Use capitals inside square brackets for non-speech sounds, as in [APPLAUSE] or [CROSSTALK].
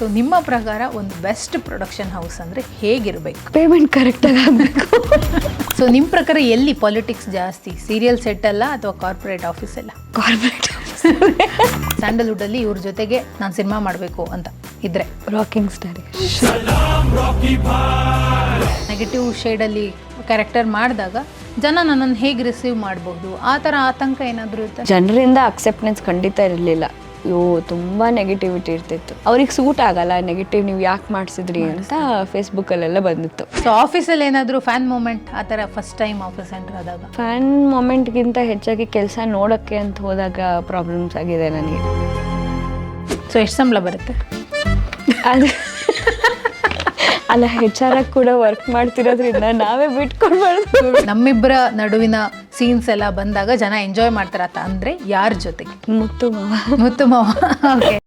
So ನಿಮ್ಮ ಪ್ರಕಾರ ಒಂದು ಬೆಸ್ಟ್ ಪ್ರೊಡಕ್ಷನ್ ಹೌಸ್ ಅಂದರೆ ಹೇಗಿರಬೇಕು? ಪೇಮೆಂಟ್ ಕರೆಕ್ಟಾಗಿ ಆಗಬೇಕು. ಸೊ ನಿಮ್ಮ ಪ್ರಕಾರ ಎಲ್ಲಿ ಪಾಲಿಟಿಕ್ಸ್ ಜಾಸ್ತಿ? ಸೀರಿಯಲ್ ಸೆಟ್ ಅಲ್ಲ ಅಥವಾ ಕಾರ್ಪೊರೇಟ್ ಆಫೀಸ್ ಅಲ್ಲ? ಕಾರ್ಪೊರೇಟ್ ಸ್ಯಾಂಡಲ್ವುಡಲ್ಲಿ ಇವ್ರ ಜೊತೆಗೆ ನಾನು ಸಿನಿಮಾ ಮಾಡಬೇಕು ಅಂತ ಇದ್ರೆ. ರಾಕಿಂಗ್ ಸ್ಟಾರ್ ನೆಗೆಟಿವ್ ಶೇಡಲ್ಲಿ ಕ್ಯಾರೆಕ್ಟರ್ ಮಾಡಿದಾಗ ಜನ ನನ್ನನ್ನು ಹೇಗೆ ರಿಸೀವ್ ಮಾಡಬಹುದು ಆ ಥರ ಆತಂಕ ಏನಾದರೂ ಇರುತ್ತೆ ಜನರಿಂದ ಅಕ್ಸೆಪ್ಟೆನ್ಸ್ ಖಂಡಿತ ಇರಲಿಲ್ಲ. ಅಯ್ಯೋ ತುಂಬ ನೆಗೆಟಿವಿಟಿ ಇರ್ತಿತ್ತು. ಅವ್ರಿಗೆ ಸೂಟ್ ಆಗಲ್ಲ ನೆಗೆಟಿವ್ ನೀವು ಯಾಕೆ ಮಾಡಿಸಿದ್ರಿ ಅಂತ ಫೇಸ್ಬುಕ್ಕಲ್ಲೆಲ್ಲ ಬಂದಿತ್ತು. ಸೊ ಆಫೀಸಲ್ಲಿ ಏನಾದರೂ ಫ್ಯಾನ್ ಮೂಮೆಂಟ್ ಆ ಥರ ಫಸ್ಟ್ ಟೈಮ್ ಆಫೀಸ್ ಎಂಟರ್ ಆದಾಗ? ಫ್ಯಾನ್ ಮೊಮೆಂಟ್ಗಿಂತ ಹೆಚ್ಚಾಗಿ ಕೆಲಸ ನೋಡೋಕ್ಕೆ ಅಂತ ಹೋದಾಗ ಪ್ರಾಬ್ಲಮ್ಸ್ ಆಗಿದೆ ನನಗೆ. ಸೊ ಎಷ್ಟು ಸಂಬಳ ಬರುತ್ತೆ? ಅದು [LAUGHS] ಅಲ್ಲ ಹೆಚ್ ಆರ್ ಕೂಡ ವರ್ಕ್ ಮಾಡ್ತಿರೋದ್ರಿಂದ ನಾವೇ ಬಿಟ್ಕೊಡ್ಬಾರ್ದು. ನಮ್ಮಿಬ್ಬರ ನಡುವಿನ ಸೀನ್ಸ್ ಎಲ್ಲ ಬಂದಾಗ ಜನ ಎಂಜಾಯ್ ಮಾಡ್ತಾರತ್ತ ಅಂದ್ರೆ ಯಾರ ಜೊತೆಗೆ? ಮುತ್ತು ಮಾವ. ಮುತ್ತು ಮಾವ. ಓಕೆ